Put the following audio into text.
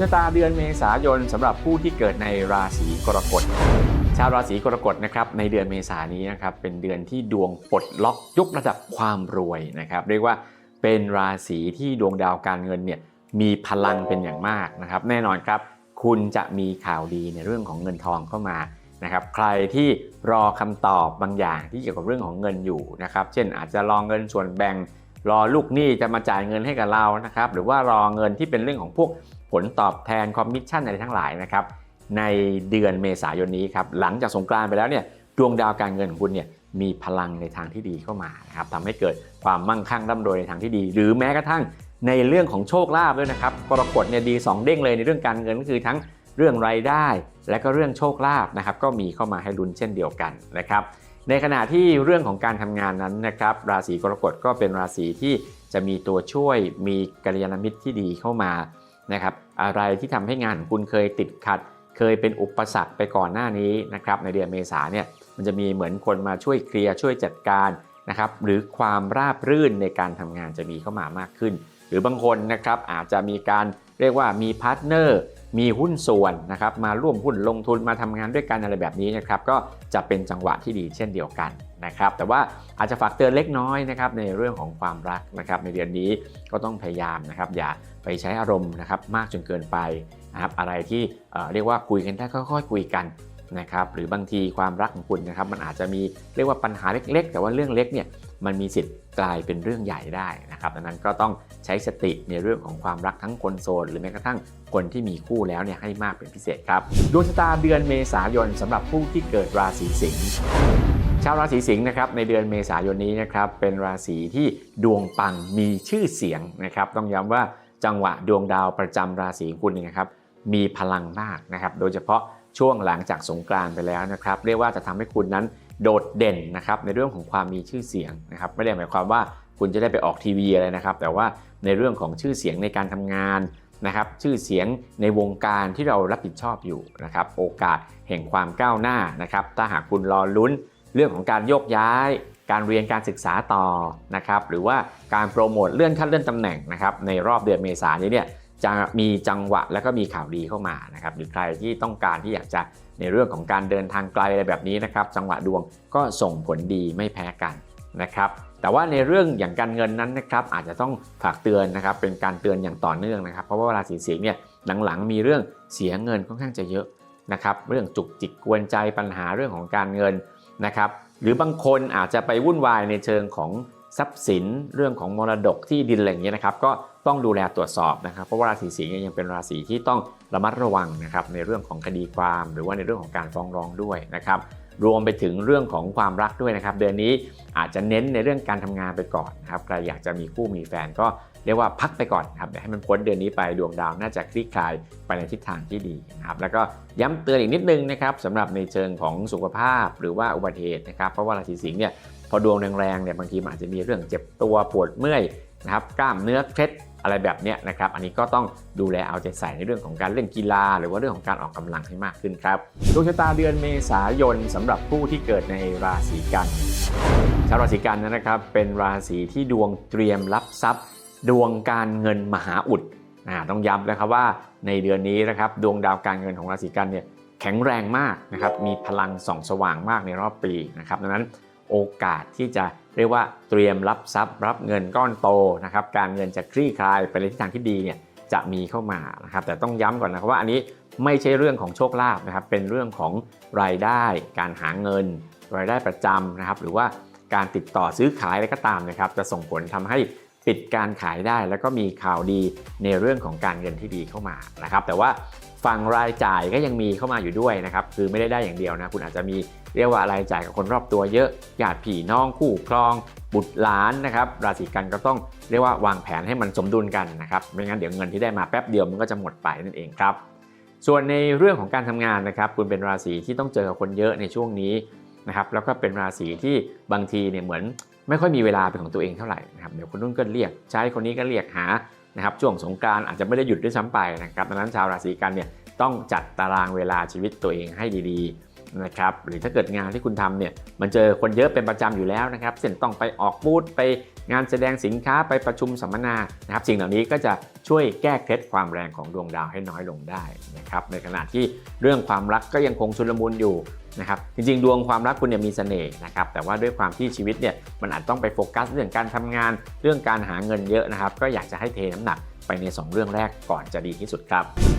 ชะตาเดือนเมษายนสำหรับผู้ที่เกิดในราศีกรกฎ ชาวราศีกรกฎนะครับในเดือนเมษายนนี้นะครับเป็นเดือนที่ดวงปลดล็อกยกระดับความรวยนะครับเรียกว่าเป็นราศีที่ดวงดาวการเงินเนี่ยมีพลังเป็นอย่างมากนะครับ แน่นอนครับ คุณจะมีข่าวดีในเรื่องของเงินทองเข้ามานะครับใครที่รอคำตอบบางอย่างที่เกี่ยวกับเรื่องของเงินอยู่นะครับ เช่นอาจจะรอเงินส่วนแบ่ง รอลูกหนี้จะมาจ่ายเงินให้กับเรานะครับหรือว่ารอเงินที่เป็นเรื่องของพวกผลตอบแทนคอมมิชชั่นอะไรทั้งหลายนะครับในเดือนเมษายนนี้ครับหลังจากสงกรานไปแล้วเนี่ยดวงดาวการเงินของคุณเนี่ยมีพลังในทางที่ดีเข้ามานะครับทำให้เกิดความมั่งคั่งร่ำรวยในทางที่ดี หรือแม้กระทั่งในเรื่องของโชคลาภด้วยนะครับกรกฎเนี่ยดี 2 เด้งเลยในเรื่องการเงินก็คือทั้งเรื่องรายได้ และก็เรื่องโชคลาภนะครับก็มีเข้ามาให้ลุ้นเช่นเดียวกันนะครับ ในขณะที่เรื่องของการทำงานนั้นนะครับราศีกรกฎก็เป็นราศีที่จะมีตัวช่วยมีกัลยาณมิตรที่ดีเข้ามานะครับอะไรที่ทำให้งานของคุณเคยติดขัด เคยเป็นอุปสรรคไปก่อนหน้านี้นะครับในเดือนเมษาเนี่ยมันจะมีเหมือนคนมาช่วยเคลียร์ช่วยจัดการนะครับหรือความราบรื่นในการทำงานจะมีเข้ามามากขึ้น หรือบางคนนะครับอาจจะมีการเรียกว่ามีพาร์ทเนอร์ มีหุ้นส่วนนะครับมาร่วมหุ้นลงทุนมาทำงานด้วยกันอะไรแบบนี้นะครับก็จะเป็นจังหวะที่ดีเช่นเดียวกันนะครับแต่ว่าอาจจะฝากเตือนเล็กน้อยนะครับในเรื่องของความรักนะครับในเดือนนี้ก็ต้องพยายามนะครับอย่าไปใช้อารมณ์นะครับมากจนเกินไปนะครับอะไรที่เอ่อเรียกว่าคุยกันได้ค่อยๆคุยกันนะครับหรือบางทีความรักของคุณนะครับมันอาจจะมีเรียกว่าปัญหาเล็ก ๆ แต่ว่าเรื่องเล็กเนี่ย มันมีสิทธิ์กลายเป็นเรื่องใหญ่ได้นะครับดังนั้นก็ต้องใช้สติในเรื่องของความรักทั้งคนโสดหรือแม้กระทั่งคนที่มีคู่แล้วเนี่ยให้มากเป็นพิเศษครับดวงชะตาเดือนเมษายนสำหรับผู้ที่เกิดราศีสิงห์ชาวราศีสิงห์นะครับในเดือนเมษายนนี้นะครับเป็นราศีที่ดวงปังมีชื่อเสียงนะครับต้องย้ำว่าจังหวะดวงดาวประจำราศีของคุณนะครับมีพลังมากนะครับโดยเฉพาะช่วงหลังจากสงกรานไปแล้วนะครับเรียกว่าจะทำให้คุณนั้น โดดเด่นนะครับในเรื่องของความมีชื่อเสียงนะครับไม่ได้หมายความว่าคุณจะได้ไปออกทีวีอะไรนะครับ แต่ว่าในเรื่องของชื่อเสียงในการทำงานนะครับ ชื่อเสียงในวงการที่เรารับผิดชอบอยู่นะครับ โอกาสแห่งความก้าวหน้านะครับ ถ้าหากคุณรอลุ้นเรื่องของการโยกย้าย การเรียนการศึกษาต่อนะครับ หรือว่าการโปรโมทเลื่อนขั้นเลื่อนตำแหน่งนะครับ ในรอบเดือนเมษายนนี้เนี่ย จะมีจังหวะและก็มีข่าวดีเข้ามานะครับหรือใครที่ต้องการที่อยากจะในเรื่องของการเดินทางไกลอะไรแบบนี้นะครับ จังหวะดวงก็ส่งผลดีไม่แพ้กันนะครับแต่ว่าในเรื่องอย่างการเงินนั้นนะครับอาจจะต้องฝากเตือนนะครับเป็นการเตือนอย่างต่อเนื่องนะครับ เพราะว่าราศีสิงห์เนี่ยหลังๆ มีเรื่องเสียเงินค่อนข้างจะเยอะนะครับเรื่องจุกจิกกวนใจปัญหาเรื่องของการเงินนะครับหรือบางคนอาจจะไปวุ่นวายในเชิงของ ทรัพย์สินเรื่องของมรดกที่ดินอะไรอย่างเงี้ยนะครับ ก็ต้องดูแลตรวจสอบนะครับ เพราะว่าราศีสิงห์ยังเป็นราศีที่ต้องระมัดระวังนะครับในเรื่องของคดีความ หรือว่าในเรื่องของการฟ้องร้องด้วยนะครับรวมไปถึงเรื่องของความรักด้วยนะครับ เดือนนี้อาจจะเน้นในเรื่องการทำงานไปก่อนนะครับใครอยากจะมีคู่มีแฟนก็เรียกว่าพักไปก่อนครับเดี๋ยวให้มันพ้นเดือนนี้ไปดวงดาวน่าจะคลี่คลายไปในทิศทางที่ดีนะครับแล้วก็ย้ำเตือนอีกนิดนึงนะครับสำหรับในเชิงของสุขภาพหรือว่าอุบัติเหตุนะครับเพราะว่าราศีสิงห์เนี่ย พอดวงแรงๆเนี่ยบางทีมันอาจจะมีเรื่องเจ็บตัวปวดเมื่อยนะครับกล้ามเนื้อเคล็ดอะไรแบบเนี้ยนะครับอันนี้ก็ต้องดูแลเอาใจใส่ในเรื่องของการเล่นกีฬา หรือว่าเรื่องของการออกกำลังให้มากขึ้นครับดวงชะตาเดือนเมษายนสำหรับผู้ที่เกิดในราศีกันชาวราศีกันนะครับเป็นราศีที่ดวงเตรียมรับทรัพย์ ดวงการเงินมหาอุดต้องย้ำนะครับว่าในเดือนนี้นะครับดวงดาวการเงินของราศีกันเนี่ยแข็งแรงมากนะครับมีพลังส่องสว่างมากในรอบปีนะครับดังนั้น โอกาสที่จะเรียกว่าเตรียมรับทรัพย์ รับเงินก้อนโตนะครับการเงินจะคลี่คลายไปในทิศทางที่ดีเนี่ยจะมีเข้ามานะครับแต่ต้องย้ำก่อนนะครับว่าอันนี้ไม่ใช่เรื่องของโชคลาภนะครับเป็นเรื่องของรายได้ การหาเงิน รายได้ประจำนะครับหรือว่าการติดต่อซื้อขายอะไรก็ตามนะครับจะส่งผลทำให้ปิดการขายได้ แล้วก็มีข่าวดีในเรื่องของการเงินที่ดีเข้ามานะครับแต่ว่า ฝั่งรายจ่ายก็ยังมีเข้ามาอยู่ด้วยนะครับคือไม่ได้ได้อย่างเดียวนะคุณอาจจะมีเรียกว่ารายจ่ายกับคนรอบตัวเยอะญาติพี่น้องคู่ครอง บุตรหลานนะครับราศีกันก็ต้องเรียกว่าวางแผนให้มันสมดุลกันนะครับไม่งั้นเดี๋ยวเงินที่ได้มาแป๊บเดียวมันก็จะหมดไปนั่นเองครับส่วนในเรื่องของการทำงานนะครับคุณเป็นราศีที่ต้องเจอกับคนเยอะในช่วงนี้นะครับแล้วก็เป็นราศีที่บางทีเนี่ยเหมือนไม่ค่อยมีเวลาเป็นของตัวเองเท่าไหร่นะครับเดี๋ยวคนนู้นก็เรียกใช้คนนี้ก็เรียกหา นะครับช่วงสงการอาจจะไม่ได้หยุดด้วยซ้ำไปนะครับดังนั้นชาวราศีกันเนี่ยต้องจัดตารางเวลาชีวิตตัวเองให้ดีๆนะครับหรือถ้าเกิดงานที่คุณทำเนี่ยมันเจอคนเยอะเป็นประจำอยู่แล้วนะครับเช่นต้องไปออกบูธไปงานแสดงสินค้าไปประชุมสัมมนานะครับสิ่งเหล่านี้ก็จะช่วยแก้เคล็ดความแรงของดวงดาวให้น้อยลงได้นะครับในขณะที่เรื่องความรักก็ยังคงชุลมุนอยู่ นะครับจริงๆ ดวงความรักคุณเนี่ยมีเสน่ห์นะครับแต่ว่าด้วยความที่ชีวิตเนี่ยมันอาจต้องไปโฟกัสเรื่องการทำงานเรื่องการหาเงินเยอะนะครับก็อยากจะให้เทน้ำหนักไปใน 2 เรื่องแรกก่อนจะดีที่สุดครับ